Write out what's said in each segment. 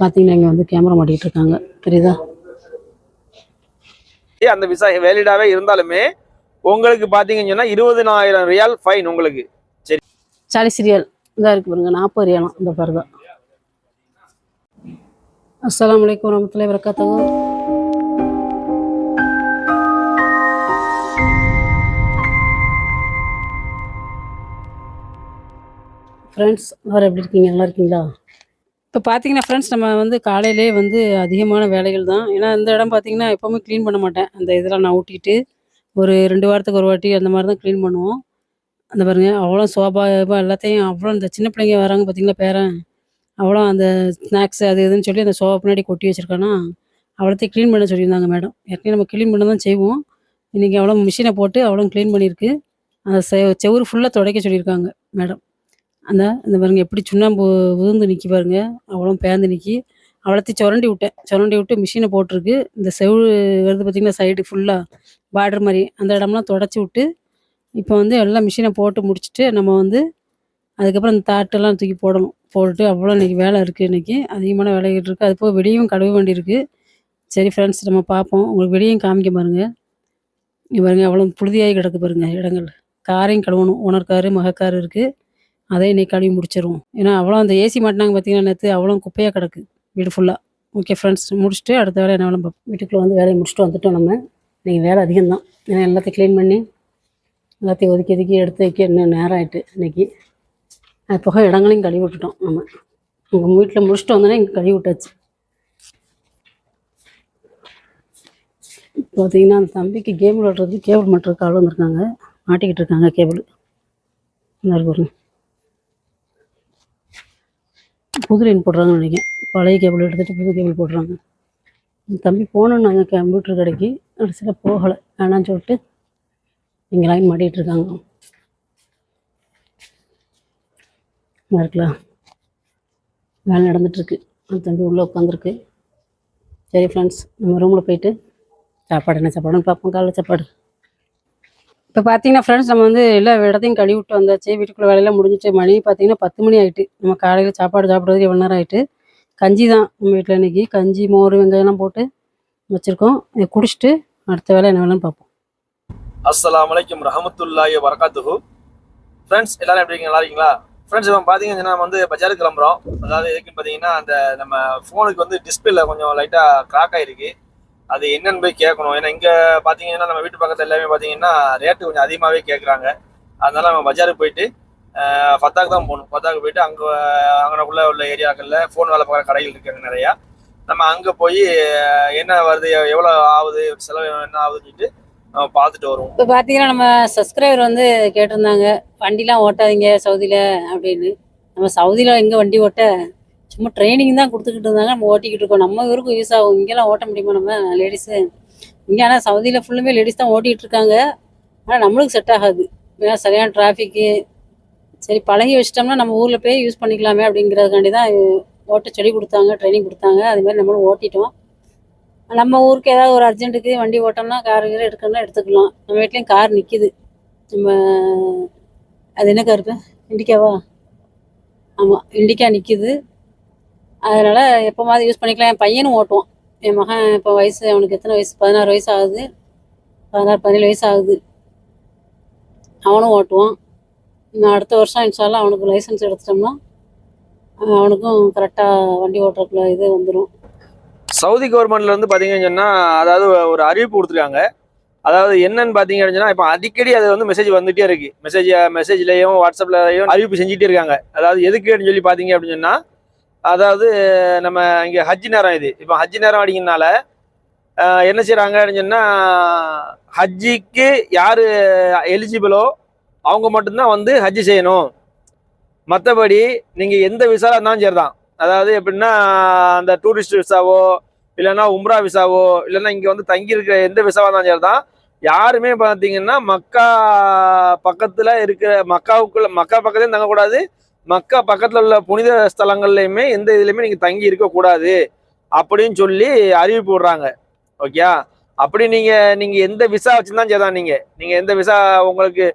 பார்த்தீங்கன்னா இங்கே வந்து கேமரா மாட்டிக்கிட்டு இருக்காங்க. தெரியுதா? அந்த விசா வேலிடாவே இருந்தாலுமே உங்களுக்கு பாத்தீங்கன்னு சொன்னா இருபதனாயிரம் ரியால் ஃபைன் உங்களுக்கு. சாலி சீரியல் இதாக இருக்கு பாருங்க நாற்பது ரியாலம் இந்த பாரு தான் அஸ்ஸலாமு அலைக்கும் வரமத்துல்லாஹி வரகாத்துஹு ஃப்ரெண்ட்ஸ் வேறு எப்படி இருக்கீங்க? நல்லா இருக்கீங்களா? இப்போ பார்த்தீங்கன்னா ஃப்ரெண்ட்ஸ் நம்ம வந்து காலையிலே வந்து அதிகமான வேலைகள் தான். ஏன்னா இந்த இடம் பார்த்தீங்கன்னா எப்போவுமே க்ளீன் பண்ண மாட்டேன். அந்த இதெல்லாம் நான் ஊட்டிட்டு ஒரு ரெண்டு வாரத்துக்கு ஒரு வாட்டி அந்த மாதிரி தான் க்ளீன் பண்ணுவோம். அந்த பாருங்க அவ்வளோ சோபா எல்லாத்தையும் அவ்வளோ இந்த சின்ன பிள்ளைங்க வராங்க பார்த்தீங்களா பேரன்? அவ்வளோ அந்த ஸ்நாக்ஸ் அது இதுன்னு சொல்லி அந்த சோபா பின்னாடி கொட்டி வச்சுருக்கானா? அவ்வளோத்தையும் க்ளீன் பண்ண சொல்லியிருந்தாங்க மேடம் ஏற்கனவே நம்ம க்ளீன் பண்ண தான் செய்வோம். இன்றைக்கி அவ்வளோ மிஷினை போட்டு அவ்வளோ க்ளீன் பண்ணியிருக்கு. அந்த செ செவுரு ஃபுல்லாக துடைக்க சொல்லியிருக்காங்க மேடம் அந்த இந்த பாருங்க எப்படி சுண்ணாம்பு உதிர்ந்து நிற்கி பாருங்க. அவ்வளோ பேந்து நிற்கி அவ்வளோத்தையும் சுரண்டி விட்டேன். சுரண்டி விட்டு மிஷினை போட்டிருக்கு. இந்த செவு வருது பார்த்திங்கன்னா சைடு ஃபுல்லாக பார்டர் மாதிரி. அந்த இடம்லாம் தொடச்சி விட்டு இப்போ வந்து எல்லாம் மிஷினை போட்டு முடிச்சுட்டு நம்ம வந்து அதுக்கப்புறம் அந்த தாட்டெல்லாம் தூக்கி போடணும். போட்டுட்டு அவ்வளோ இன்றைக்கி வேலை இருக்குது இன்றைக்கி அதிகமான வேலைகள் இருக்குது அது போக வெளியும் கழுவ வேண்டியிருக்கு. சரி ஃப்ரெண்ட்ஸ் நம்ம பார்ப்போம். உங்களுக்கு வெளியும் காமிக்க பாருங்கள் இங்கே பாருங்கள் அவ்வளோ புழுதியாகி கிடக்கு பாருங்கள் இடங்கள். காரையும் கழுவணும். ஓனர் காரு மகக்காரு இருக்குது அதை இன்னைக்கு கழுவி முடிச்சிருவோம். ஏன்னா அவ்வளோ அந்த ஏசி மாட்டினாங்க பார்த்தீங்கன்னா நேற்று அவ்வளோ குப்பையாக கிடக்கு வீடு ஃபுல்லாக ஓகே ஃப்ரெண்ட்ஸ் முடிச்சுட்டு அடுத்த வேலை என்ன வேலை வீட்டுக்குள்ளே வந்து வேலையை முடிச்சுட்டு வந்துட்டோம் நம்ம. இன்னைக்கு வேலை அதிகம்தான். ஏன்னா எல்லாத்தையும் க்ளீன் பண்ணி எல்லாத்தையும் ஒதுக்கி ஒதுக்கி எடுத்து வைக்க இன்னும் நேரம் ஆயிட்டு இன்னைக்கு. அது போக இடங்களையும் கழுவி விட்டுட்டோம் நம்ம. உங்கள் வீட்டில் முடிச்சுட்டு வந்தோடனே இங்கே கழுவி விட்டாச்சு. பார்த்தீங்கன்னா அந்த தம்பிக்கு கேம் விளாட்றது கேபிள் மாட்டுறதுக்கு ஆள் வந்திருக்காங்க. மாட்டிக்கிட்டு இருக்காங்க கேபிள் நல்லா புது லைன் போடுறாங்கன்னு நினைக்கிறேன். பழைய கேபிள் எடுத்துகிட்டு புது கேபிள் போடுறாங்க. தம்பி தம்பி போனோன்னாங்க கம்ப்யூட்டர் கடைக்கு கடைசியில் போகலை. வேணான்னு சொல்லிட்டு இங்கே லைன் மாட்டிகிட்ருக்காங்க இருக்கலாம் வேலை நடந்துட்டுருக்கு அந்த தம்பி உள்ளே உட்காந்துருக்கு சரி ஃப்ரெண்ட்ஸ் நம்ம ரூமில் போயிட்டு சாப்பாடு என்ன சாப்பாடுன்னு பார்ப்போம். காலைல சாப்பாடு. இப்போ பார்த்தீங்கன்னா ஃப்ரெண்ட்ஸ் நம்ம வந்து எல்லா இடத்தையும் கழுவி விட்டு வந்தாச்சு. வீட்டுக்குள்ளே வேலையெல்லாம் முடிஞ்சிட்டு மணி பார்த்தீங்கன்னா பத்து மணி ஆயிட்டு. நம்ம காலையில் சாப்பாடு சாப்பிட்றதுக்கு எவ்வளோ நேரம் ஆயிட்டு? கஞ்சி தான் நம்ம வீட்டில் இன்னைக்கு. கஞ்சி மோர் வெங்காயம்லாம் போட்டு வச்சுருக்கோம். இதை குடிச்சிட்டு அடுத்த வேலை என்ன வேணும்னு பார்ப்போம். அஸ்லாம் வலைக்கம் ரஹமத்துல்லாய் வரகாத்துஹு ஃப்ரெண்ட்ஸ் எல்லாரும் எப்படி இருக்கீங்க? நல்லா இருக்கீங்களா? ஃப்ரெண்ட்ஸ் இப்போ பார்த்தீங்கன்னா நம்ம வந்து பஜாருக்கு கிளம்புறோம். அதாவது எதுக்குன்னு பார்த்தீங்கன்னா அந்த நம்ம ஃபோனுக்கு வந்து டிஸ்பிளேல கொஞ்சம் லைட்டாக கிராக் ஆகிருக்கு அது என்னன்னு போய் கேட்கணும். ஏன்னா இங்கே பார்த்தீங்கன்னா நம்ம வீட்டு பக்கத்தில் எல்லாமே பார்த்தீங்கன்னா ரேட்டு கொஞ்சம் அதிகமாகவே கேட்குறாங்க அதனால நம்ம பஜாருக்கு போயிட்டு பத்தாக்கு ஃபத்தாக்கு தான் போகணும். ஃபத்தாக்கு போயிட்டு அங்கே அங்கனக்குள்ள உள்ள ஏரியாக்களில் ஃபோன் வேலை பார்க்குற கடைகள் இருக்காங்க நிறையா. நம்ம அங்கே போய் என்ன வருது எவ்வளோ ஆகுது செலவு என்ன ஆகுதுன்னு சொல்லிட்டு நம்ம பார்த்துட்டு வருவோம். இப்போ பார்த்தீங்கன்னா நம்ம சப்ஸ்கிரைபர் வந்து கேட்டிருந்தாங்க வண்டிலாம் ஓட்டாதீங்க சவுதியில் அப்படின்னு. நம்ம சவுதியில் எங்கே வண்டி ஓட்ட சும்மா ட்ரைனிங் தான் கொடுத்துக்கிட்டு இருந்தாங்க. நம்ம ஓட்டிக்கிட்டு இருக்கோம். நம்ம ஊருக்கும் யூஸ் ஆகும். இங்கெல்லாம் ஓட்ட முடியுமா நம்ம? லேடிஸு இங்கே ஆனால் சவுதியில் ஃபுல்லுமே லேடிஸ் தான் ஓட்டிகிட்டு இருக்காங்க. ஆனால் நம்மளுக்கு செட் ஆகாது. ஏன்னா சரியான டிராஃபிக்கு சரி பழகி வச்சிட்டோம்னா நம்ம ஊரில் போய் யூஸ் பண்ணிக்கலாமே அப்படிங்கிறதுக்காண்டி தான் ஓட்ட சொல்லி கொடுத்தாங்க ட்ரைனிங் கொடுத்தாங்க. அது மாதிரி நம்மளும் ஓட்டிட்டோம். நம்ம ஊருக்கு ஏதாவது ஒரு அர்ஜென்ட்டுக்கு வண்டி ஓட்டோம்னா கார் கீரை எடுக்கணும்னா எடுத்துக்கலாம். நம்ம வீட்லேயும் கார் நிற்கிது நம்ம அது என்ன கார் இண்டிகாவா ஆமாம் இண்டிகா நிற்கிது அதனால் எப்போ மாதிரி யூஸ் பண்ணிக்கலாம். என் பையனும் ஓட்டுவான். என் மகன் இப்போ வயசு அவனுக்கு எத்தனை வயசு? பதினாறு வயசு ஆகுது. பதினாறு பதினேழு வயசு ஆகுது. அவனும் ஓட்டுவான். நான் அடுத்த வருஷம் இன்ஷால்லாம் அவனுக்கு லைசன்ஸ் எடுத்துட்டோம்னா அவனுக்கும் கரெக்டாக வண்டி ஓட்டுறக்குள்ள இது வந்துடும் சவுதி கவர்மெண்ட்ல வந்து பார்த்தீங்கன்னு சொன்னால் அதாவது ஒரு அறிவிப்பு கொடுத்துருக்காங்க. அதாவது என்னன்னு பார்த்தீங்க அப்படின்னா இப்போ அடிக்கடி அது வந்து மெசேஜ் வந்துட்டே இருக்கு. மெசேஜ் மெசேஜ்லேயும் வாட்ஸ்அப்லயும் அறிவிப்பு செஞ்சுட்டே இருக்காங்க. அதாவது எதுக்குன்னு சொல்லி பார்த்தீங்க அப்படின்னு சொன்னால் அதாவது நம்ம இங்கே ஹஜ் நேரம் இது. இப்போ ஹஜ் நேரம் அடிக்கிறதுனால என்ன செய்கிறாங்க அப்படின்னு சொன்னால் ஹஜ்ஜிக்கு யார் எலிஜிபிளோ அவங்க மட்டும்தான் வந்து ஹஜ்ஜி செய்யணும். மற்றபடி நீங்கள் எந்த விசாரா இருந்தாலும் சரிதான். அதாவது எப்படின்னா அந்த டூரிஸ்ட் விசாவோ இல்லைன்னா உம்ரா விசாவோ இல்லைன்னா இங்கே வந்து தங்கி இருக்கிற எந்த விசாவாக இருந்தாலும் சரி தான் யாருமே பார்த்தீங்கன்னா மக்கா பக்கத்தில் இருக்கிற மக்காவுக்குள்ள மக்கா பக்கத்துலேயும் தங்கக்கூடாது. மக்கா பக்கத்தில் உள்ள புனித ஸ்தலங்கள்லையுமே எந்த இதுலையுமே நீங்கள் தங்கி இருக்கக்கூடாது அப்படின்னு சொல்லி அறிவிப்பு விடுறாங்க. ஓகே அப்படி நீங்கள் நீங்கள் எந்த விசா வச்சுருந்தாலும் சரி தான் நீங்கள் நீங்கள் எந்த விசா உங்களுக்கு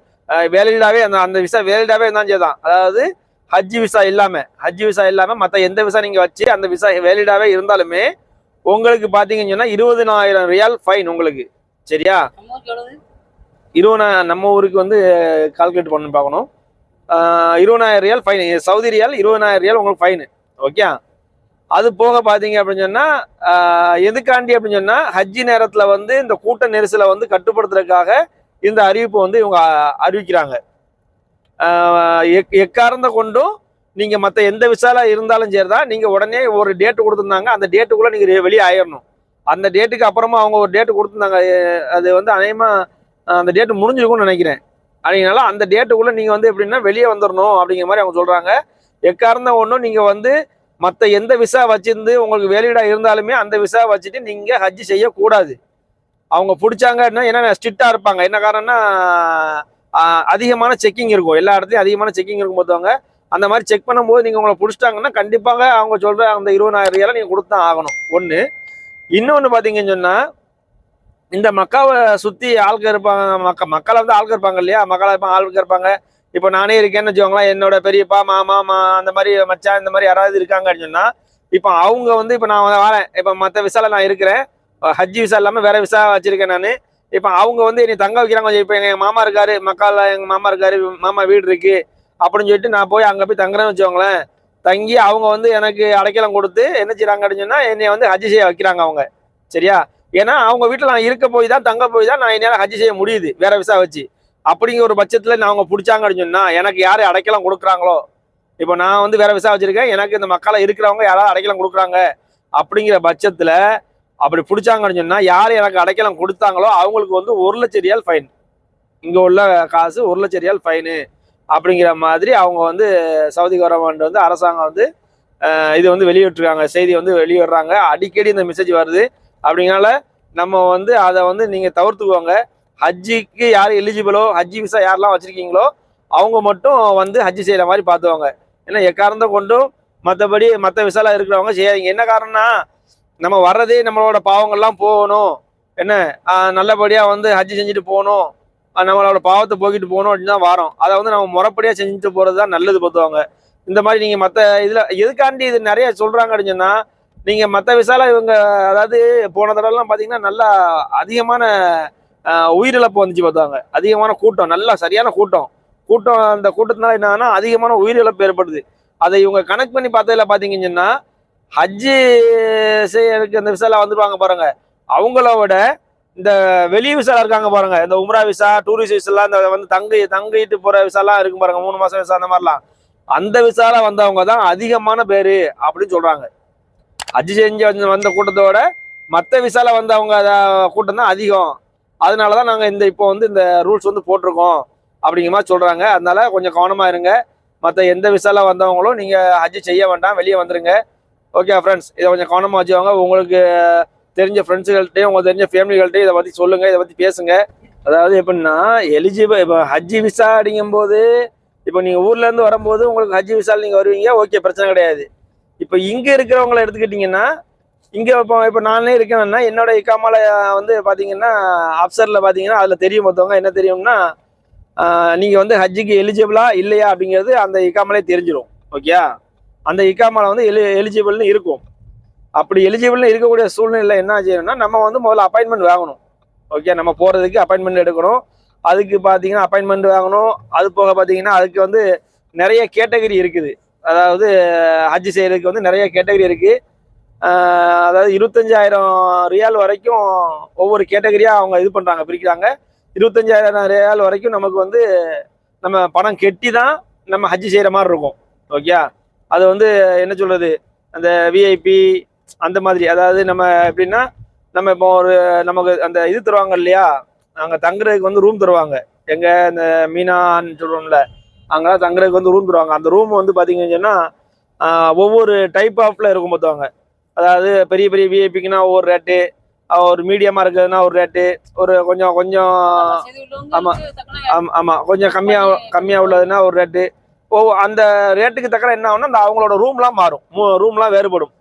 வேலிடாவே அந்த அந்த விசா வேலிடாவே இருந்தாலும் சரி தான் அதாவது ஹஜ் விசா இல்லாம ஹஜ் விசா இல்லாம மற்ற எந்த விசா நீங்க வச்சு அந்த விசா வேலிடாவே இருந்தாலுமே உங்களுக்கு பாத்தீங்கன்னு சொன்னா இருபதனாயிரம் ரியால் ஃபைன் உங்களுக்கு. சரியா? இருபதாயிரம் நம்ம ஊருக்கு வந்து கால்குலேட் பண்ணி பார்க்கணும். இருபதாயிரம் ரியால் ஃபைன் சவுதி ரியால் இருபதாயிரம் ரியால் உங்களுக்கு ஃபைனு ஓகே அது போக பார்த்தீங்க அப்படின்னு சொன்னால் எதுக்காண்டி அப்படின்னு சொன்னால் ஹஜ்ஜி நேரத்தில் வந்து இந்த கூட்ட நெரிசலை வந்து கட்டுப்படுத்துறதுக்காக இந்த அறிவிப்பு வந்து இவங்க அறிவிக்கிறாங்க. எக்- எக்காரணத்தை கொண்டும் நீங்கள் மற்ற எந்த விசாலா இருந்தாலும் சரி தான் நீங்கள் உடனே ஒரு டேட்டு கொடுத்துருந்தாங்க. அந்த டேட்டுக்குள்ளே நீங்கள் வெளியே ஆயிடணும் அந்த டேட்டுக்கு அப்புறமா அவங்க ஒரு டேட்டு கொடுத்துருந்தாங்க. அது வந்து அநேகமாக அந்த டேட்டு முடிஞ்சிருக்கும்னு நினைக்கிறேன். அப்படிங்கனால அந்த டேட்டுக்குள்ளே நீங்கள் வந்து எப்படின்னா வெளியே வந்துடணும் அப்படிங்கிற மாதிரி அவங்க சொல்கிறாங்க எக்காரணம் ஒன்றும் நீங்கள் வந்து மற்ற எந்த விசா வச்சிருந்து உங்களுக்கு வேலிடா இருந்தாலுமே அந்த விசா வச்சுட்டு நீங்கள் ஹஜ் செய்யக்கூடாது. அவங்க பிடிச்சாங்கன்னா என்ன ஸ்ட்ரிக்டாக இருப்பாங்க. என்ன காரணம்னா அதிகமான செக்கிங் இருக்கும். எல்லா இடத்துலையும் அதிகமான செக்கிங் இருக்கும் பார்த்தவங்க. அந்த மாதிரி செக் பண்ணும்போது நீங்கள் உங்களை பிடிச்சிட்டாங்கன்னா கண்டிப்பாக அவங்க சொல்கிற அந்த இருபதாயிரம் ரூபாயெல்லாம் நீங்கள் கொடுத்து தான் ஆகணும். ஒன்று இன்னொன்று பார்த்தீங்கன்னு சொன்னால் இந்த மக்காவை சுற்றி ஆள்கள் இருப்பாங்க. மக்க மக்களை வந்து ஆள்கள் இருப்பாங்க இல்லையா? மக்களை இருப்பாங்க ஆள்கள் இருப்பாங்க. இப்போ நானே இருக்கேன்னு வச்சுக்கோங்களேன். என்னோட பெரியப்பா மாமா மா அந்த மாதிரி மச்சான் இந்த மாதிரி யாராவது இருக்காங்கன்னு சொன்னால் இப்போ அவங்க வந்து இப்போ நான் வரேன். இப்போ மற்ற விசாவில் நான் இருக்கிறேன். ஹஜ்ஜி விசா இல்லாமல் வேற விசா வச்சிருக்கேன் நான். இப்போ அவங்க வந்து என்னை தங்க வைக்கிறாங்க. கொஞ்சம் இப்போ எங்கள் மாமா இருக்காரு. மக்கால எங்கள் மாமா இருக்காரு. மாமா வீடு இருக்கு. அப்படின்னு சொல்லிட்டு நான் போய் அங்கே போய் தங்குறேன்னு வச்சுக்கோங்களேன். தங்கி அவங்க வந்து எனக்கு அடைக்கலம் கொடுத்து என்ன செய்கிறாங்க அப்படின்னு சொன்னால் என்னை வந்து ஹஜ் செய்ய வைக்கிறாங்க அவங்க. சரியா? ஏன்னா அவங்க வீட்டில் நான் இருக்க போய் தான் தங்க போய் தான் நான் என்னால் ஹஜ் செய்ய முடியுது வேற விசா வச்சு. அப்படிங்கிற ஒரு பட்சத்தில் நான் அவங்க பிடிச்சாங்க அப்படின்னு சொன்னால் எனக்கு யார் அடைக்கலம் கொடுக்குறாங்களோ? இப்போ நான் வந்து வேற விசா வச்சிருக்கேன் எனக்கு இந்த மக்களை இருக்கிறவங்க யாராவது அடைக்கலாம் கொடுக்குறாங்க? அப்படிங்கிற பட்சத்தில் அப்படி பிடிச்சாங்கன்னு சொன்னால் யார் எனக்கு அடைக்கலாம் கொடுத்தாங்களோ அவங்களுக்கு வந்து ஒரு லட்ச ரியால் ஃபைன் இங்கே உள்ள காசு ஒரு லட்ச ரியால் ஃபைனு அப்படிங்கிற மாதிரி அவங்க வந்து சவுதி கவர்மெண்ட் வந்து அரசாங்கம் வந்து இது வந்து வெளியிட்டிருக்காங்க செய்தி வந்து வெளியிடுறாங்க. அடிக்கடி இந்த மெசேஜ் வருது. அப்படிங்கனால நம்ம வந்து அதை வந்து நீங்கள் தவிர்த்துக்குவாங்க ஹஜ்ஜிக்கு யார் எலிஜிபிளோ ஹஜ்ஜி விசா யாரெல்லாம் வச்சுருக்கீங்களோ அவங்க மட்டும் வந்து ஹஜ்ஜி செய்கிற மாதிரி பார்த்துவாங்க ஏன்னா எக்காரணத்தை கொண்டும் மற்றபடி மற்ற விசாலாம் இருக்கிறவங்க செய்யாதீங்க. என்ன காரணம்னா நம்ம வர்றதே நம்மளோட பாவங்கள்லாம் போகணும். என்ன? நல்லபடியாக வந்து ஹஜ்ஜி செஞ்சுட்டு போகணும். நம்மளோட பாவத்தை போக்கிட்டு போகணும் அப்படின்னு தான் வரோம். அதை வந்து நம்ம முறப்படியாக செஞ்சுட்டு போகிறது தான் நல்லது பார்த்துவாங்க இந்த மாதிரி நீங்கள் மற்ற இதில் எதுக்காண்டி இது நிறைய சொல்கிறாங்க அப்படின்னு சொன்னால் நீங்க மற்ற விசால இவங்க அதாவது போன தடவைலாம் பாத்தீங்கன்னா நல்லா அதிகமான உயிரிழப்பு வந்துச்சு பார்த்தாங்க அதிகமான கூட்டம் நல்லா சரியான கூட்டம். கூட்டம் அந்த கூட்டத்தினால என்னன்னா அதிகமான உயிரிழப்பு ஏற்படுது. அதை இவங்க கனெக்ட் பண்ணி பார்த்ததுல பாத்தீங்கன்னு சொன்னா ஹஜ்ஜு செய்யறதுக்கு அந்த விசால வந்துருவாங்க பாருங்க. அவங்கள விட இந்த வெளி விசாலா இருக்காங்க பாருங்க. இந்த உம்ரா விசா டூரிஸ்ட் விசாலாம் இந்த வந்து தங்கி தங்கிட்டு போற விசாலாம் இருக்கும் பாருங்க. மூணு மாசம் விசா அந்த மாதிரிலாம். அந்த விசால வந்தவங்க தான் அதிகமான பேரு அப்படின்னு சொல்றாங்க. ஹஜ் செஞ்சு வந்து வந்த கூட்டத்தோட மற்ற விசால வந்தவங்க கூட்டம் தான் அதிகம். அதனால தான் நாங்கள் இந்த இப்போ வந்து இந்த ரூல்ஸ் வந்து போட்டிருக்கோம் அப்படிங்கிற மாதிரி சொல்கிறாங்க அதனால கொஞ்சம் கவனமாக இருங்க. மற்ற எந்த விசால வந்தவங்களும் நீங்கள் ஹஜ் செய்ய வேண்டாம் வெளியே வந்துருங்க. ஓகே ஃப்ரெண்ட்ஸ் இதை கொஞ்சம் கவனமாக வச்சுக்கோங்க. உங்களுக்கு தெரிஞ்ச ஃப்ரெண்ட்ஸுகள்கிட்டையும் உங்களுக்கு தெரிஞ்ச ஃபேமிலிகள்ட்டையும் இதை பற்றி சொல்லுங்கள் இதை பற்றி பேசுங்க. அதாவது எப்படின்னா எலிஜிபிள் இப்போ ஹஜ்ஜி விசா அப்படிங்கும்போது இப்போ நீங்கள் ஊர்லேருந்து வரும்போது உங்களுக்கு ஹஜ்ஜி விசால நீங்கள் வருவீங்க. ஓகே பிரச்சனை கிடையாது. இப்போ இங்கே இருக்கிறவங்கள எடுத்துக்கிட்டிங்கன்னா இங்கே இப்போ இப்போ நானே இருக்கேன்னா என்னோட இக்காமால வந்து பார்த்தீங்கன்னா அப்சரில் பார்த்தீங்கன்னா அதில் தெரியும் மொத்தவங்க என்ன தெரியும்னா நீங்கள் வந்து ஹஜ்ஜுக்கு எலிஜிபிளா இல்லையா அப்படிங்கிறது அந்த இக்காமலே தெரிஞ்சிடும் ஓகே அந்த இக்காமால வந்து எலி எலிஜிபிள்னு இருக்கும். அப்படி எலிஜிபிள்னு இருக்கக்கூடிய சூழ்நிலை என்ன செய்யணும்னா நம்ம வந்து முதல்ல அப்பாயின்மெண்ட் வாங்கணும். ஓகே நம்ம போகிறதுக்கு அப்பாயின்மெண்ட் எடுக்கணும். அதுக்கு பார்த்தீங்கன்னா அப்பாயின்மெண்ட் வாங்கணும். அது போக பார்த்தீங்கன்னா அதுக்கு வந்து நிறைய கேட்டகரி இருக்குது. அதாவது ஹஜ் செய்யறதுக்கு வந்து நிறைய கேட்டகரி இருக்குது அதாவது இருபத்தஞ்சாயிரம் ரியால் வரைக்கும் ஒவ்வொரு கேட்டகரியாக அவங்க இது பண்ணுறாங்க பிரிக்கிறாங்க. இருபத்தஞ்சாயிரம் ரியால் வரைக்கும் நமக்கு வந்து நம்ம பணம் கெட்டி தான் நம்ம ஹஜ் செய்கிற மாதிரி இருக்கும். ஓகே அது வந்து என்ன சொல்கிறது அந்த விஐபி அந்த மாதிரி. அதாவது நம்ம எப்படின்னா நம்ம இப்போ ஒரு நமக்கு அந்த இது தருவாங்க இல்லையா? அங்கே தங்குறதுக்கு வந்து ரூம் தருவாங்க. எங்க? இந்த மீனான்னு சொல்கிறோம்ல அங்கெல்லாம் தங்குறதுக்கு வந்து ரூம் தருவாங்க. அந்த ரூம் வந்து பார்த்தீங்கன்னு சொன்னால் ஒவ்வொரு டைப் ஆஃப்ல இருக்கும் பார்த்துவாங்க அதாவது பெரிய பெரிய விஐபிக்குன்னா ஒவ்வொரு ரேட்டு ஒரு மீடியமாக இருக்குதுன்னா ஒரு ரேட்டு ஒரு கொஞ்சம் கொஞ்சம் ஆமா. ஆமா ஆமாம் கொஞ்சம் கம்மியாக கம்மியாக உள்ளதுன்னா ஒரு ரேட்டு ஓ அந்த ரேட்டுக்கு தக்கன என்ன ஆகும்னா அந்த அவங்களோட ரூம்லாம் மாறும். ரூம்லாம் வேறுபடும்.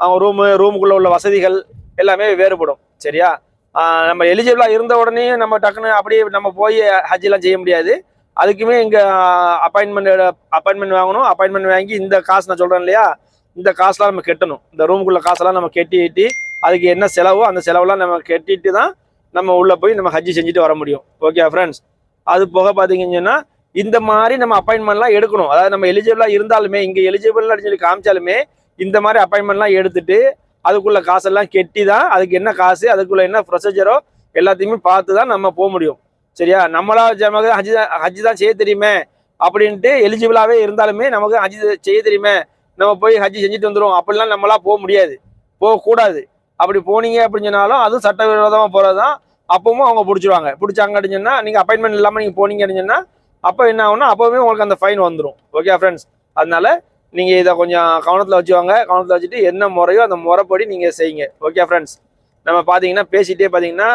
அவங்க ரூமு ரூமுக்குள்ளே உள்ள வசதிகள் எல்லாமே வேறுபடும். சரியா? நம்ம எலிஜிபிளாக இருந்த உடனே நம்ம டக்குன்னு அப்படியே நம்ம போய் ஹஜ்ஜெலாம் செய்ய முடியாது. அதுக்குமே இங்க அப்பாயின்மெண்ட் அப்பாயின்மெண்ட் வாங்கணும். அப்பாயின்மெண்ட் வாங்கி இந்த காசு நான் சொல்றேன் இல்லையா? இந்த காசுலாம் நம்ம கட்டணும். இந்த ரூமுக்குள்ள காசெல்லாம் நம்ம கெட்டிட்டு அதுக்கு என்ன செலவோ அந்த செலவெல்லாம் நம்ம கட்டிட்டு தான் நம்ம உள்ள போய் நம்ம ஹஜ்ஜி செஞ்சுட்டு வர முடியும். ஓகே ஃப்ரெண்ட்ஸ் அது போக பார்த்தீங்கன்னா இந்த மாதிரி நம்ம அப்பாயின்மெண்ட்லாம் எடுக்கணும். அதாவது நம்ம எலிஜிபிளாக இருந்தாலுமே இங்கே எலிஜிபிள்னு சொல்லி காமிச்சாலுமே இந்த மாதிரி அப்பாயின்மெண்ட்லாம் எடுத்துட்டு அதுக்குள்ள காசெல்லாம் கெட்டி தான் அதுக்கு என்ன காசு அதுக்குள்ள என்ன ப்ரொசீஜரோ எல்லாத்தையுமே பார்த்து தான் நம்ம போக முடியும். சரியா? நம்மளா நமக்கு ஹஜ் தான் ஹஜ் தான் செய்ய தெரியுமே அப்படின்ட்டு எலிஜிபிளாகவே இருந்தாலுமே நமக்கு ஹஜ் செய்ய தெரியுமே. நம்ம போய் ஹஜ் செஞ்சுட்டு வந்துடும் அப்படிலாம் நம்மளா போக முடியாது. போகக்கூடாது அப்படி போனீங்க அப்படின்னு சொன்னாலும் அதுவும் சட்டவிரோதமாக போகிறது தான் அப்பவும் அவங்க பிடிச்சிருவாங்க. பிடிச்சாங்க அப்படின்னு சொன்னால் நீங்கள் அப்பாயின்மெண்ட் இல்லாமல் நீங்கள் போனீங்க அப்படின்னு சொன்னால் அப்போ என்ன ஆகும்னா அப்போவுமே உங்களுக்கு அந்த ஃபைன் வந்துடும் ஓகே ஃப்ரெண்ட்ஸ் அதனால நீங்கள் இதை கொஞ்சம் கவனத்தில் வச்சுவாங்க கவனத்தில் வச்சுட்டு என்ன முறையோ அந்த முறைப்படி நீங்கள் செய்யுங்க. ஓகே ஃப்ரெண்ட்ஸ் நம்ம பார்த்தீங்கன்னா பேசிகிட்டே பார்த்தீங்கன்னா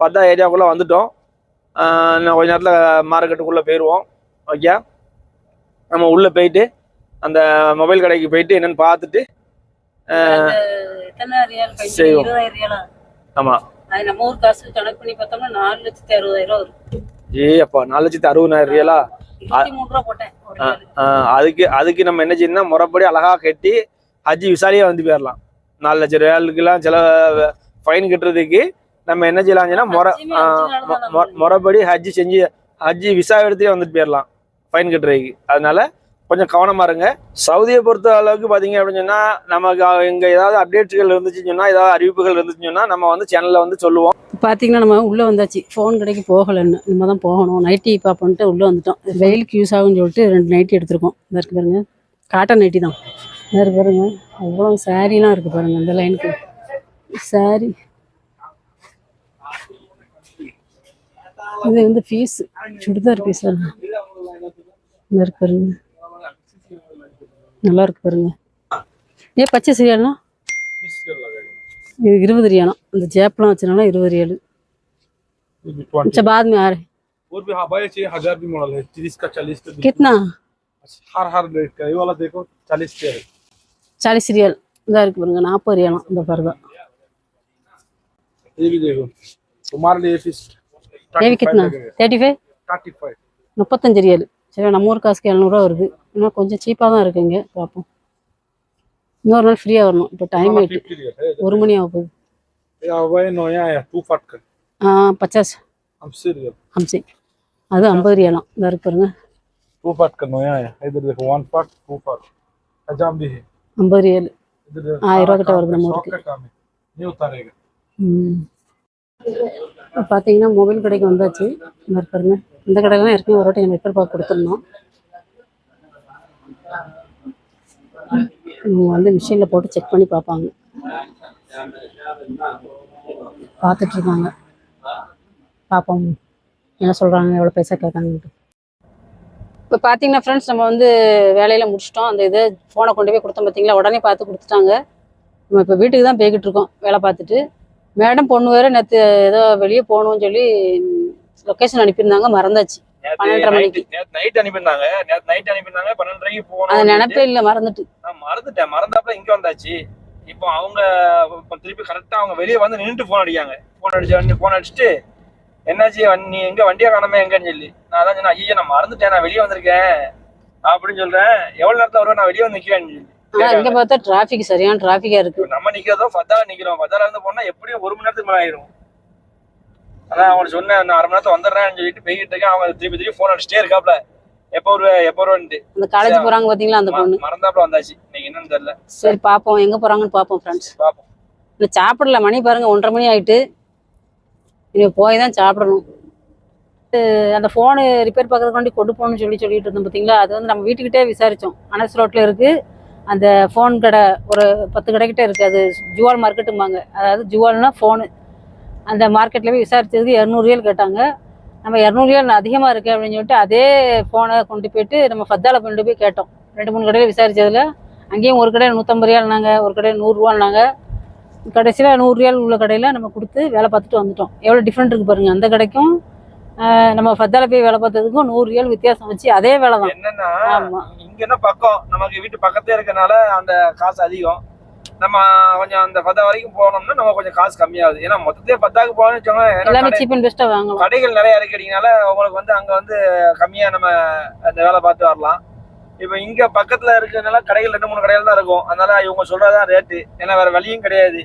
பத்தா ஏரியாவுக்குள்ளே வந்துட்டோம். இன்னும் கொஞ்ச நேரத்தில் மார்க்கெட்டுக்குள்ளே போயிடுவோம் ஓகே நம்ம உள்ளே போயிட்டு அந்த மொபைல் கடைக்கு போயிட்டு என்னன்னு பார்த்துட்டு? செய்வோம். ஆமாம் நம்ம ஊர் காசு கணக்கு பண்ணி பார்த்தோம்னா நாலு லட்சத்தி அறுபதாயிரம் வரும். ஏ அப்பா நாலு லட்சத்தி அறுபதாயிரம் ரியலா? அதுக்கு அதுக்கு நம்ம என்ன செய்யணும்னா முறைப்படி அழகா கட்டி ஹஜ்ஜி விசாரியா வந்து போயிடலாம் நாலு லட்சம் ரியாலுக்குலாம் சில ஃபைன் கட்டுறதுக்கு நம்ம என்ன செய்யலாம்னா முறை ஹஜ்ஜிமே ஆ, அஞ்சு நாள் மொ- தான் மொ- முறைப்படி ஹஜ்ஜி செஞ்சு ஹஜ்ஜி விசா எடுத்துட்டே வந்துட்டு போயிடலாம் ஃபைன் கட்டுறதுக்கு. அதனால கொஞ்சம் கவனமா இருங்க. சவுதியை பொறுத்த அளவுக்கு பாத்தீங்க அப்படின்னு சொன்னா நமக்கு இங்க ஏதாவது அப்டேட்ஸ்கள் இருந்துச்சுன்னு சொன்னா ஏதாவது அறிவிப்புகள் இருந்துச்சுன்னு சொன்னா நம்ம வந்து சேனல்ல வந்து சொல்லுவோம். பார்த்தீங்கன்னா நம்ம உள்ளே வந்தாச்சு. ஃபோன் கடைக்கு போகலைன்னு. நம்ம தான் போகணும் நைட்டி பார்ப்போன்ட்டு உள்ளே வந்துட்டோம். வெயிலுக்கு யூஸ் ஆகும்னு சொல்லிட்டு ரெண்டு நைட்டி எடுத்திருக்கோம். இந்த இருக்கு பாருங்க. காட்டன் நைட்டி தான். இருக்கு பாருங்க. அவ்வளோ சாரீலாம் இருக்குது பாருங்க இந்த லைனுக்கு சாரி இது வந்து பீஸ் சுடிதார் பீஸ் இந்த இருக்கு பாருங்க நல்லா இருக்கு பாருங்க ஏன் பச்சை சரியானா இது இருபது ரியானா இந்த ஜேப்லாம் வச்சனால இருபது ரியாலு ये भी 20 अच्छा बाद में आ रहे और भी हवाई चाहिए हजार भी मॉडल है तीस का चालीस का कितना हर हर रेट का ये वाला देखो चालीस के है चालीस रियल இதாக இருக்கு பாருங்க நாற்பது ரியாலாம் இந்த பருதா ये भी देखो तुम्हारे लिए फिर AV கிட்னா thirty five thirty five முப்பத்தஞ்சு ரியல் சரி நம்ம ஊர் காசுக்கு எழுநூறுவா வருது இன்னும் கொஞ்சம் சீப்பாக தான் இருக்குங்க பார்ப்போம் இன்னொரு நாள் ஃப்ரீயாக வரணும் இப்போ டைம் ஆயிட்டு फिफ्टी रियल है ஒரு மணி ஆக போகுது ये हवाई नया आया टू फाट का ஆ பச்சாஸ் हमसे रियल ஹம்சி அது ஐம்பது ரியாலாம் இதாக இருக்கு பாருங்க टू फाट का नया आया इधर देखो वन फाट टू फाट हजाम भी है ஐம்பது ரியல் इधर देखो, ஆயிரம் सारा ரூபா கிட்ட काम வருது है, நம்ம शौक ஊருக்கு का काम है नहीं उतारेगा ம் இப்போ பார்த்தீங்கன்னா மொபைல் கடைக்கு வந்தாச்சு. இந்த பாருங்க. இந்த கடையெல்லாம் தான் ஏற்கனவே ஒரு வாட்டி என் ரிப்பேர் பார்க்க கொடுத்துருந்தோம். இவங்க வந்து மிஷினில் போட்டு செக் பண்ணி பார்ப்பாங்க. பார்த்துட்ருக்காங்க பார்ப்போம். என்ன சொல்கிறாங்க எவ்வளோ பைசா கேட்காங்கன்ட்டு இப்போ பார்த்தீங்கன்னா ஃப்ரெண்ட்ஸ் நம்ம வந்து வேலையில் முடிச்சிட்டோம். அந்த இதை ஃபோனை கொண்டு போய் கொடுத்தோம் பார்த்தீங்களா உடனே பார்த்து கொடுத்துட்டாங்க. நம்ம இப்போ வீட்டுக்கு தான் போய்கிட்டு இருக்கோம். வேலை பார்த்துட்டு. மேடம் பொண்ணு வேற நேற்று ஏதோ வெளியே போகணும்னு சொல்லி லொக்கேஷன் அனுப்பியிருந்தாங்க மறந்தாச்சு. பன்னெண்டரை மணிக்கு. நைட் அனுப்பியிருந்தாங்க. நேற்று நைட் அனுப்பியிருந்தாங்க பன்னெண்டரைக்கு அது போகணும் நினப்பே இல்லை மறந்துட்டு. நான் மறந்துட்டேன். மறந்தாப்புல இங்க வந்தாச்சு. இப்போ அவங்க திருப்பி கரெக்டா அவங்க வெளியே வந்து நின்னுட்டு போன் அடிக்காங்க போன் அடிச்சு போன் அடிச்சுட்டு என்னாச்சு? நீ எங்க வண்டியா காணாம எங்கன்னு சொல்லி. நான் அதான் சொன்னேன் ஐயா நான் மறந்துட்டேன். நான் வெளியே வந்திருக்கேன். அப்படின்னு சொல்றேன். எவ்வளவு நேரத்துல வருவேன்? நான் வெளியே வந்து நிக்கிறேன்னு சொல்லி. ஆனால் இங்கே பார்த்தா டிராஃபிக் சரியான டிராஃபிக்காக இருக்குது இப்ப நம்ம நிக்கிறதோ ஃபத்தால நிக்கிறோம். ஃபத்தால இருந்து போனா எப்படியும் ஒரு மணி நேரத்துக்கு மேல ஆயிரும். அதான் அவங்களுக்கு சொன்னேன் நான் அரை மணி நேரத்துல வந்துடுறேன்னு சொல்லிட்டு போய்கிட்டு இருக்கேன். அவங்க திருப்பி திருப்பி போன் அடிச்சுட்டே இருக்காப்ல. எப்போ வருவ எப்போ வருவன்ட்டு அந்த காலேஜ் போகிறாங்க பார்த்தீங்களா அந்த பொண்ணு? மறந்தாப்புல வந்தாச்சு. இன்னைக்கு என்னன்னு தெரியல. சரி பார்ப்போம் எங்கே போகிறாங்கன்னு பார்ப்போம் ஃப்ரெண்ட்ஸ் பாப்போம். இல்லை சாப்பிடல மணி பாருங்க ஒன்றரை மணி ஆயிட்டு. இனி போய் தான் சாப்பிடணும். அந்த ஃபோனு ரிப்பேர் பார்க்கறதுக்கு வேண்டி கொண்டு போகணும்னு சொல்லி சொல்லிட்டு இருந்தோம் பார்த்தீங்களா அது வந்து நம்ம வீட்டுக்கிட்டே விசாரித்தோம் அனஸ் ரோட்டில் இருக்குது அந்த ஃபோன் கடை ஒரு பத்து கடைக்கிட்ட இருக்குது அது ஜுவால் மார்க்கெட்டும்பாங்க அதாவது ஜுவால்னா ஃபோனு அந்த மார்க்கெட்டில் போய் விசாரிச்சதுக்கு இரநூறு ரியல் கேட்டாங்க. நம்ம இரநூறு ரியல் அதிகமாக இருக்குது அப்படின்னு சொல்லிட்டு அதே ஃபோனை கொண்டு போயிட்டு நம்ம ஃபத்தால கொண்டு போய் கேட்டோம். ரெண்டு மூணு கடையில் விசாரிச்சதுல அங்கேயும் ஒரு கடையில் நூற்றம்பது ரியால்னாங்க ஒரு கடையில் நூறுரூவான்னாங்க கடைசியில் நூறு ரியால் உள்ள கடையில் நம்ம கொடுத்து வேலை பார்த்துட்டு வந்துட்டோம். எவ்வளோ டிஃப்ரெண்ட் இருக்குது பாருங்கள் அந்த கடைக்கும் நம்ம ஃபத்தால போய் வேலை பார்த்ததுக்கும் நூறு ரியால் வித்தியாசம் வச்சு அதே வேலை தான் ஆமாம் இங்க என்ன பக்கம்? நமக்கு வீட்டு பக்கத்தே இருக்கனால அந்த காசு அதிகம். நம்ம கொஞ்சம் அந்த பத்தா வரைக்கும் போனோம்னா நம்ம கொஞ்சம் காசு கம்மியாகுது. ஏன்னா மொத்தத்தையே பத்தாக்கு பெஸ்ட்டாக வாங்கலாம். கடைகள் நிறைய இருக்கிறதுனால உங்களுக்கு வந்து அங்க வந்து கம்மியா நம்ம அந்த வேலை பார்த்து வரலாம். இப்போ இங்க பக்கத்துல இருக்கிறதுனால கடைகள் ரெண்டு மூணு கடைகள் தான் இருக்கும். அதனால இவங்க சொல்றதுதான் ரேட்டு ஏன்னா வேற வழியும் கிடையாது.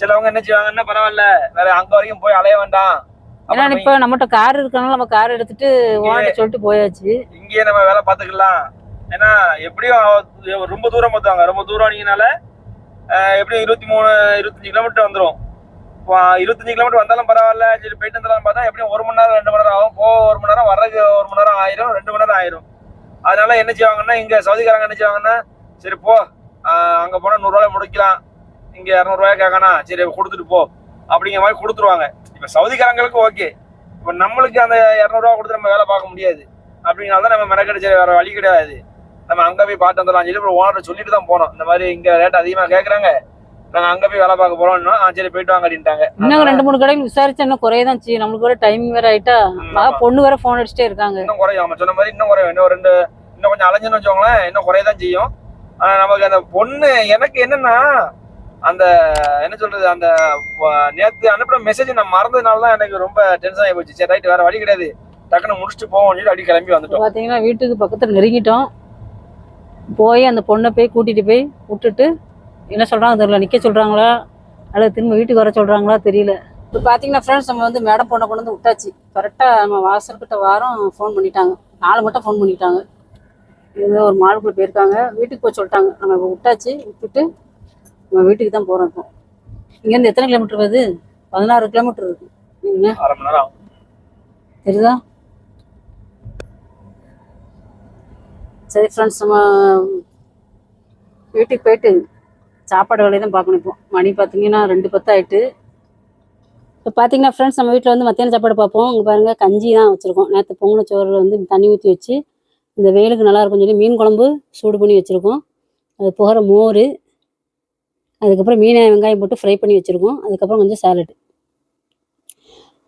சிலவங்க என்ன செய்வாங்கன்னா பரவாயில்ல. வேற அங்க வரைக்கும் போய் அலைய வேண்டாம். ஏன்னா இப்போ நம்மகிட்ட கார் இருக்கனால நம்ம கார் எடுத்துட்டு ஓனர்ட்ட சொல்லிட்டு போயாச்சு. இங்கேயே நம்ம வேலை பார்த்துக்கலாம். ஏன்னா எப்படியும் ரொம்ப தூரம் பார்த்தாங்க ரொம்ப தூரம் நீங்கனால எப்படியும் இருபத்தி மூணு இருபத்தஞ்சு கிலோமீட்டர் வந்துடும் இருபத்தஞ்சு கிலோமீட்டர் வந்தாலும் பரவாயில்ல. சரி போயிட்டு வந்தாலும் பார்த்தா எப்படியும் ஒரு மணி நேரம் ரெண்டு மணி நேரம் ஆகும். போக ஒரு மணி நேரம் வர்றதுக்கு ஒரு மணி நேரம் ஆயிரும். ரெண்டு மணி நேரம் ஆயிரும். அதனால என்ன செய்வாங்கன்னா இங்கே சவுதிக்காரங்க என்ன செய்வாங்கன்னா சரி போ. அங்கே போனால் போனா நூறுரூவாய் முடிக்கலாம். இங்கே இரநூறுவாய் கேட்கணா சரி கொடுத்துட்டு போ. அப்படிங்கிற மாதிரி கொடுத்துருவாங்க. இப்போ சவுதிக்காரங்களுக்கு ஓகே. இப்போ நம்மளுக்கு அந்த இரநூறுவா கொடுத்து நம்ம வேலை பார்க்க முடியாது. அப்படிங்கிறத தான் நம்ம மெனக்கெடு சரி வழி கிடையாது. நம்ம அங்க போய் பார்த்து வந்துடலாம். சொல்லி அப்புறம் ஓனர் சொல்லிட்டு தான் போனோம். இந்த மாதிரி இங்க ரேட் அதிகமா கேக்குறாங்க. நாங்க அங்க போய் வேலை பார்க்க போறோம்னா ஆ, சரி போயிட்டு வாங்க அப்படின்ட்டாங்க. இன்னும் ரெண்டு மூணு கடைகள் விசாரிச்சா இன்னும் குறையதான் செய்யும் நம்மளுக்கு வேற டைம் வேற ஆயிட்டா பொண்ணு வேற ஃபோன் அடிச்சுட்டே இருக்காங்க. இன்னும் குறையும். அவன் சொன்ன மாதிரி இன்னும் குறையும். இன்னும் ரெண்டு இன்னும் கொஞ்சம் அலைஞ்சுன்னு வச்சோங்களேன் இன்னும் குறையதான் செய்யும். ஆனா நமக்கு அந்த பொண்ணு எனக்கு என்னன்னா அந்த என்ன சொல்றது அந்த நேத்து அனுப்புற மெசேஜ் நான் மறந்ததுனால தான் எனக்கு ரொம்ப டென்ஷன் ஆகி போச்சு. சரி ரைட் வேற வழி கிடையாது. டக்குன்னு முடிச்சுட்டு போவோம் சொல்லி அடி கிளம்பி வந்துட்டோம். பாத்தீங்கன்னா வீட்டுக்கு பக்கத்துல நெருங்கிட்டோம். போய் அந்த பொண்ணை போய் கூட்டிட்டு போய் விட்டுட்டு என்ன சொல்றாங்க தெரியல நிக்க சொல்றாங்களா? அல்லது திரும்ப வீட்டுக்கு வர சொல்றாங்களா தெரியல. இப்போ பார்த்தீங்கன்னா ஃப்ரெண்ட்ஸ் நம்ம வந்து மேடம் பொண்ணை கொண்டு வந்து விட்டாச்சு. கரெக்டாக நம்ம வாசல்கிட்ட வாரம் ஃபோன் பண்ணிட்டாங்க. நாலு மட்டும் ஃபோன் பண்ணிட்டாங்க. இது ஒரு மாலுக்குள்ளே போயிருக்காங்க. வீட்டுக்கு போய் சொல்லிட்டாங்க. நம்ம இப்போ விட்டாச்சு. விட்டுட்டு நம்ம வீட்டுக்கு தான் போகிறோம் இப்போ. இங்கேருந்து எத்தனை கிலோமீட்டர் வருது? பதினாறு கிலோமீட்டர் இருக்கு. என்ன? அரை மணி நேரம் ஆகும். தெரியுதா? சரி ஃப்ரெண்ட்ஸ் நம்ம வீட்டுக்கு போயிட்டு சாப்பாடு வேலையை தான் பார்க்கணும் இப்போ. மணி பார்த்தீங்கன்னா ரெண்டு பத்தாயிட்டு. இப்போ பார்த்தீங்கன்னா ஃப்ரெண்ட்ஸ் நம்ம வீட்டில் வந்து மத்தியானம் சாப்பாடு பார்ப்போம். இங்கே பாருங்கள் கஞ்சி தான் வச்சுருக்கோம். நேற்று பொங்கல் சோறு வந்து தண்ணி ஊற்றி வச்சு இந்த வெயிலுக்கு நல்லா இருக்கும்னு சொல்லி மீன் குழம்பு சூடு பண்ணி வச்சுருக்கோம். அது போகிற மோர் அதுக்கப்புறம் மீனை வெங்காயம் போட்டு ஃப்ரை பண்ணி வச்சுருக்கோம். அதுக்கப்புறம் கொஞ்சம் சாலட்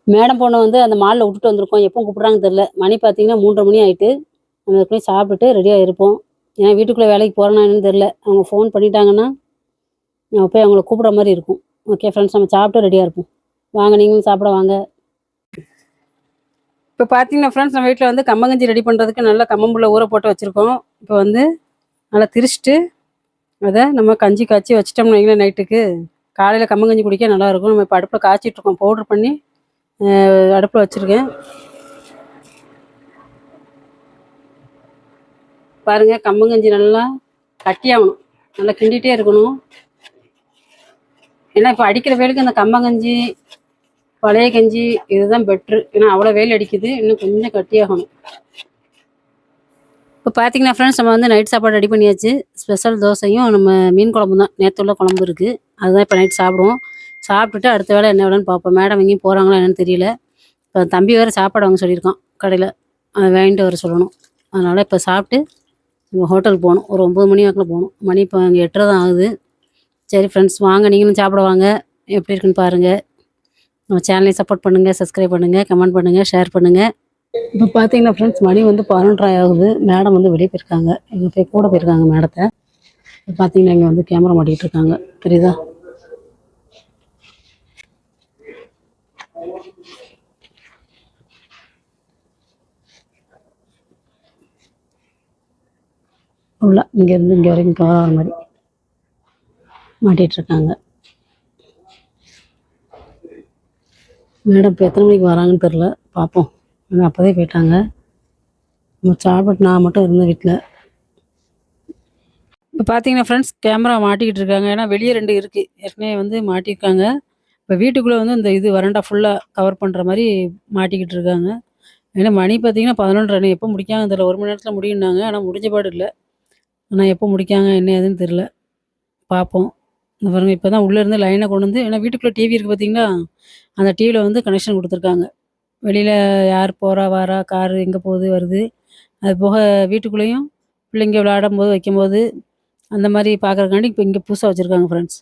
மேடம் பொண்ணை வந்து அந்த மாலில் விட்டுட்டு வந்திருக்கோம். எப்போ கூப்பிட்றாங்க தெரில மணி பார்த்தீங்கன்னா மூன்றரை மணி ஆயிட்டு. நம்ம ஏற்கனவே சாப்பிட்டுட்டு ரெடியாக இருப்போம். ஏன்னா வீட்டுக்குள்ளே வேலைக்கு போகிறேன்னா என்னன்னு தெரில அவங்க ஃபோன் பண்ணிட்டாங்கன்னா நம்ம போய் அவங்கள கூப்பிட்ற மாதிரி இருக்கும். ஓகே ஃப்ரெண்ட்ஸ் நம்ம சாப்பிட்டு ரெடியாக இருப்போம். வாங்க நீங்களும் சாப்பிட வாங்க. இப்போ பார்த்தீங்கன்னா ஃப்ரெண்ட்ஸ் நம்ம வீட்டில் வந்து கம்மங்கஞ்சி ரெடி பண்ணுறதுக்கு நல்லா கம்மம்புள்ள ஊற போட்டு வச்சுருக்கோம். இப்போ வந்து நல்லா திரிச்சிட்டு அதை நம்ம கஞ்சி காய்ச்சி வச்சிட்டோம்னு வைங்களேன் நைட்டுக்கு. காலையில் கம்மங்கஞ்சி குடிக்க நல்லாயிருக்கும் நம்ம இப்போ அடுப்பில் காய்ச்சிட்ருக்கோம் பவுட்ரு பண்ணி அடுப்பில் வச்சுருக்கேன். பாருங்க கம்பங்கஞ்சி நல்லா கட்டியாகணும் நல்லா கிண்டிகிட்டே இருக்கணும். ஏன்னா இப்போ அடிக்கிற வேலைக்கு அந்த கம்பங்கஞ்சி பழைய கஞ்சி இதுதான் பெட்ரு ஏன்னா அவ்வளோ வெயில் அடிக்குது. இன்னும் கொஞ்சம் கட்டியாகணும் இப்போ பார்த்தீங்கன்னா ஃப்ரெண்ட்ஸ் நம்ம வந்து நைட் சாப்பாடு ரெடி பண்ணியாச்சு. ஸ்பெஷல் தோசையும் நம்ம மீன் குழம்பு தான். நேற்று உள்ள குழம்பு இருக்குது அதுதான் இப்போ நைட் சாப்பிடுவோம். சாப்பிட்டுட்டு அடுத்த வேலை என்ன வேலைன்னு பார்ப்போம். மேடம் எங்கேயும் போகிறாங்களா என்னன்னு தெரியல. இப்போ தம்பி வேறு சாப்பாடு வாங்க சொல்லியிருக்கான் கடையில். அதை வாங்கிட்டு வர சொல்லணும். அதனால் இப்போ சாப்பிட்டு ஹோட்டல் போகணும். ஒரு ஒம்பது மணி வாக்கில் போகணும். மணி இப்போ அங்கே எட்டரை தான் ஆகுது. சரி ஃப்ரெண்ட்ஸ் வாங்க. நீங்களும் சாப்பிட வாங்க. எப்படி இருக்குன்னு பாருங்கள் நம்ம சேனலை சப்போர்ட் பண்ணுங்கள் சப்ஸ்கிரைப் பண்ணுங்கள் கமெண்ட் பண்ணுங்கள் ஷேர் பண்ணுங்கள் இப்போ பார்த்தீங்கன்னா ஃப்ரெண்ட்ஸ் மணி வந்து பதினொன்றரை ஆகுது. மேடம் வந்து வெளியே போயிருக்காங்க. எங்கள் போய் கூட போயிருக்காங்க மேடத்தை இப்போ பார்த்தீங்கன்னா இங்கே வந்து கேமரா மாட்டிகிட்டு இருக்காங்க. தெரியுதா ஃபுல்லாக இங்கேருந்து இங்கே வரைக்கும் கவர் ஆகிற மாதிரி மாட்டிகிட்டு இருக்காங்க மேடம் இப்போ எத்தனை மணிக்கு வராங்கன்னு தெரில பார்ப்போம் ஆனால் அப்போதே போயிட்டாங்க. நம்ம சாப்பிட்டு நான் மட்டும் இருந்தேன் வீட்டில் இப்போ பார்த்தீங்கன்னா ஃப்ரெண்ட்ஸ் கேமரா மாட்டிக்கிட்டு இருக்காங்க ஏன்னா வெளியே ரெண்டு இருக்குது ஏற்கனவே வந்து மாட்டியிருக்காங்க. இப்போ வீட்டுக்குள்ளே வந்து இந்த இது வரண்டா ஃபுல்லாக கவர் பண்ணுற மாதிரி மாட்டிக்கிட்டு இருக்காங்க ஏன்னா மணி பார்த்தீங்கன்னா பதினொன்றரை எப்போ முடிக்காங்க தெரியல. ஒரு மணி நேரத்தில் முடியும்னாங்க. ஆனால் முடிஞ்ச பாடு இல்லை. ஆனால் எப்போ முடிக்காங்க என்ன ஏதுன்னு தெரில பார்ப்போம் இந்த பாருங்கள் இப்போ தான் உள்ளேருந்து லைனை கொண்டு வந்து ஏன்னா வீட்டுக்குள்ளே டிவி இருக்குது பார்த்தீங்களா அந்த டிவியில் வந்து கனெக்ஷன் கொடுத்துருக்காங்க. வெளியில் யார் போகிறா வாரா கார் எங்கே போகுது வருது. அது போக வீட்டுக்குள்ளேயும் பிள்ளைங்க விளையாடும் போது வைக்கும்போது அந்த மாதிரி பார்க்குறக்காண்டி இப்போ இங்கே புதுசாக வச்சுருக்காங்க ஃப்ரெண்ட்ஸ்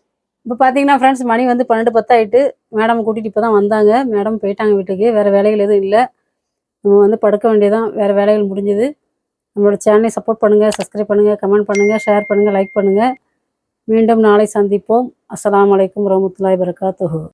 இப்போ பார்த்தீங்கன்னா ஃப்ரெண்ட்ஸ் மணி வந்து பன்னெண்டு பத்தாயிட்டு மேடம் கூட்டிகிட்டு இப்போ தான் வந்தாங்க. மேடம் போயிட்டாங்க வீட்டுக்கு. வேறு வேலைகள் எதுவும் இல்லை. நம்ம வந்து படுக்க வேண்டியதான் வேறு வேலைகள் முடிஞ்சுது. நம்மளோட சேனலை சப்போர்ட் பண்ணுங்கள் சப்ஸ்கிரைப் பண்ணுங்கள் கமெண்ட் பண்ணுங்கள் ஷேர் பண்ணுங்கள் லைக் பண்ணுங்கள் மீண்டும் நாளை சந்திப்போம். அஸ்லாம் வலைக்கம் வரமத்துல்லாய் வரகாத்துஹு